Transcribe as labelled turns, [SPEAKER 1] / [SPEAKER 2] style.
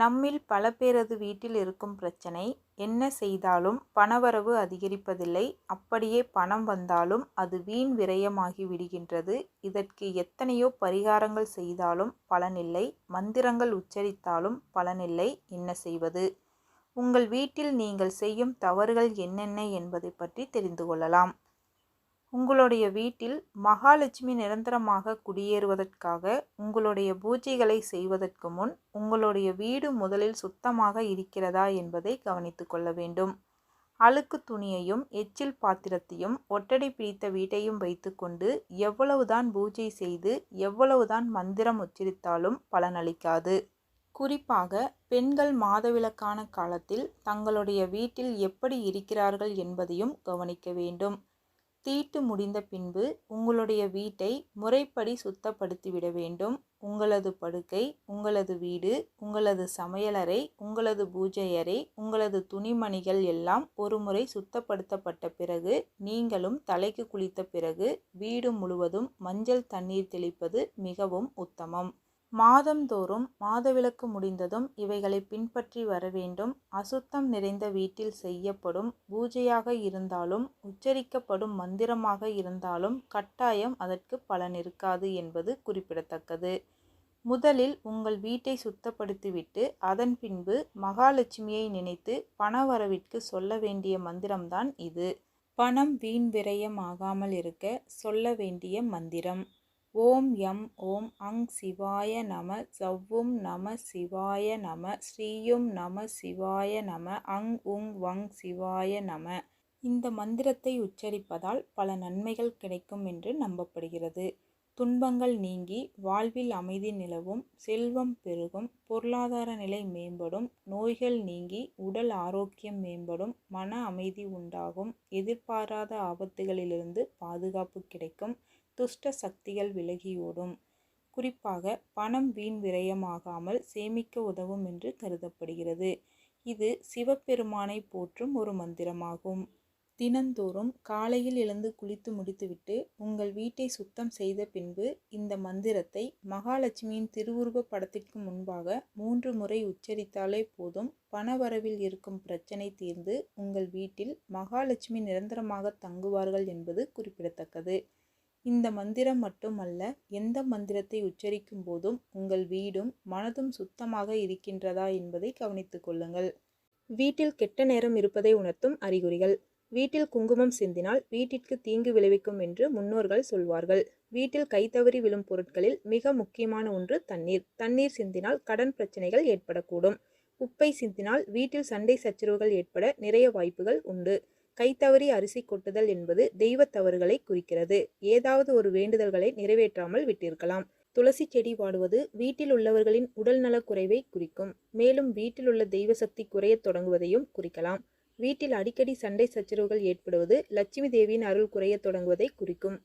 [SPEAKER 1] நம்மில் பல பேரது வீட்டில் இருக்கும் பிரச்சனை. என்ன செய்தாலும் பணவரவு அதிகரிப்பதில்லை. அப்படியே பணம் வந்தாலும் அது வீண் விரயமாகி விடுகின்றது. இதற்கு எத்தனையோ பரிகாரங்கள் செய்தாலும் பலனில்லை. மந்திரங்கள் உச்சரித்தாலும் பலனில்லை. என்ன செய்வது? உங்கள் வீட்டில் நீங்கள் செய்யும் தவறுகள் என்னென்ன என்பதை பற்றி தெரிந்து கொள்ளலாம். உங்களுடைய வீட்டில் மகாலட்சுமி நிரந்தரமாக குடியேறுவதற்காக உங்களுடைய பூஜைகளை செய்வதற்கு முன் உங்களுடைய வீடு முதலில் சுத்தமாக இருக்கிறதா என்பதை கவனித்து கொள்ள வேண்டும். அழுக்கு துணியையும் எச்சில் பாத்திரத்தையும் ஒட்டடை பிடித்த வீட்டையும் வைத்துக்கொண்டு எவ்வளவுதான் பூஜை செய்து எவ்வளவுதான் மந்திரம் உச்சரித்தாலும் பலனளிக்காது. குறிப்பாக பெண்கள் மாதவிலக்கான காலத்தில் தங்களுடைய வீட்டில் எப்படி இருக்கிறார்கள் என்பதையும் கவனிக்க வேண்டும். தீட்டு முடிந்த பின்பு உங்களுடைய வீட்டை முறைப்படி சுத்தப்படுத்திவிட வேண்டும். உங்களது படுக்கை உங்களது வீடு உங்களது சமையலறை உங்களது பூஜை அறை உங்களது துணிமணிகள் எல்லாம் ஒருமுறை சுத்தப்படுத்தப்பட்ட பிறகு நீங்களும் தலைக்கு குளித்த பிறகு வீடு முழுவதும் மஞ்சள் தண்ணீர் தெளிப்பது மிகவும் உத்தமம். மாதந்தோறும் மாதவிலக்கு முடிந்ததும் இவைகளை பின்பற்றி வர வேண்டும் அசுத்தம் நிறைந்த வீட்டில் செய்யப்படும் பூஜையாக இருந்தாலும் உச்சரிக்கப்படும் மந்திரமாக இருந்தாலும் கட்டாயம் அதற்கு பலன் இருக்காது என்பது குறிப்பிடத்தக்கது. முதலில் உங்கள் வீட்டை சுத்தப்படுத்திவிட்டு அதன் பின்பு மகாலட்சுமியை நினைத்து பணவரவிற்கு சொல்ல வேண்டிய மந்திரம்தான் இது. பணம் வீண் விரயம் ஆகாமல் இருக்க சொல்ல வேண்டிய மந்திரம். ஓம் எம் ஓம் அங் சிவாய நம சவ்வும் நம சிவாய நம ஸ்ரீயும் நம சிவாய நம அங் உங் வங் சிவாய நம. இந்த மந்திரத்தை உச்சரிப்பதால் பல நன்மைகள் கிடைக்கும் என்று நம்பப்படுகிறது. துன்பங்கள் நீங்கி வாழ்வில் அமைதி நிலவும் செல்வம் பெருகும் பொருளாதார நிலை மேம்படும் நோய்கள் நீங்கி உடல் ஆரோக்கியம் மேம்படும் மன அமைதி உண்டாகும் எதிர்பாராத ஆபத்துகளிலிருந்து பாதுகாப்பு கிடைக்கும் துஷ்ட சக்திகள் விலகியோடும் குறிப்பாக பணம் வீண் விரயமாகாமல் சேமிக்க உதவும் என்று கருதப்படுகிறது. இது சிவபெருமானை போற்றும் ஒரு மந்திரமாகும். தினந்தோறும் காலையில் எழுந்து குளித்து முடித்துவிட்டு உங்கள் வீட்டை சுத்தம் செய்த பின்பு இந்த மந்திரத்தை மகாலட்சுமியின் திருவுருவ படத்திற்கு முன்பாக மூன்று முறை உச்சரித்தாலே போதும் பணவரவில் இருக்கும் பிரச்சனை தீர்ந்து உங்கள் வீட்டில் மகாலட்சுமி நிரந்தரமாக தங்குவார்கள் என்பது குறிப்பிடத்தக்கது. இந்த மந்திரம் மட்டுமல்ல எந்த மந்திரத்தை உச்சரிக்கும் போதும் உங்கள் வீடும் மனதும் சுத்தமாக இருக்கின்றதா என்பதை கவனித்துக் கொள்ளுங்கள். வீட்டில் கெட்ட நேரம் இருப்பதை உணர்த்தும் அறிகுறிகள். வீட்டில் குங்குமம் சிந்தினால் வீட்டிற்கு தீங்கு விளைவிக்கும் என்று முன்னோர்கள் சொல்வார்கள். வீட்டில் கைத்தவறி விழும் பொருட்களில் மிக முக்கியமான ஒன்று தண்ணீர். தண்ணீர் சிந்தினால் கடன் பிரச்சனைகள் ஏற்படக்கூடும். உப்பை சிந்தினால் வீட்டில் சண்டை சச்சரவுகள் ஏற்பட நிறைய வாய்ப்புகள் உண்டு. கைத்தவறி அரிசி கொட்டுதல் என்பது தெய்வ தவறுகளை குறிக்கிறது. ஏதாவது ஒரு வேண்டுதல்களை நிறைவேற்றாமல் விட்டிருக்கலாம். துளசி செடி வாடுவது வீட்டில் உள்ளவர்களின் உடல் நலக்குறைவை குறிக்கும். மேலும் வீட்டில் உள்ள தெய்வ சக்தி குறையத் தொடங்குவதையும் குறிக்கலாம். வீட்டில் அடிக்கடி சண்டை சச்சரவுகள் ஏற்படுவது லட்சுமி தேவியின் அருள் குறையத் தொடங்குவதை குறிக்கும்.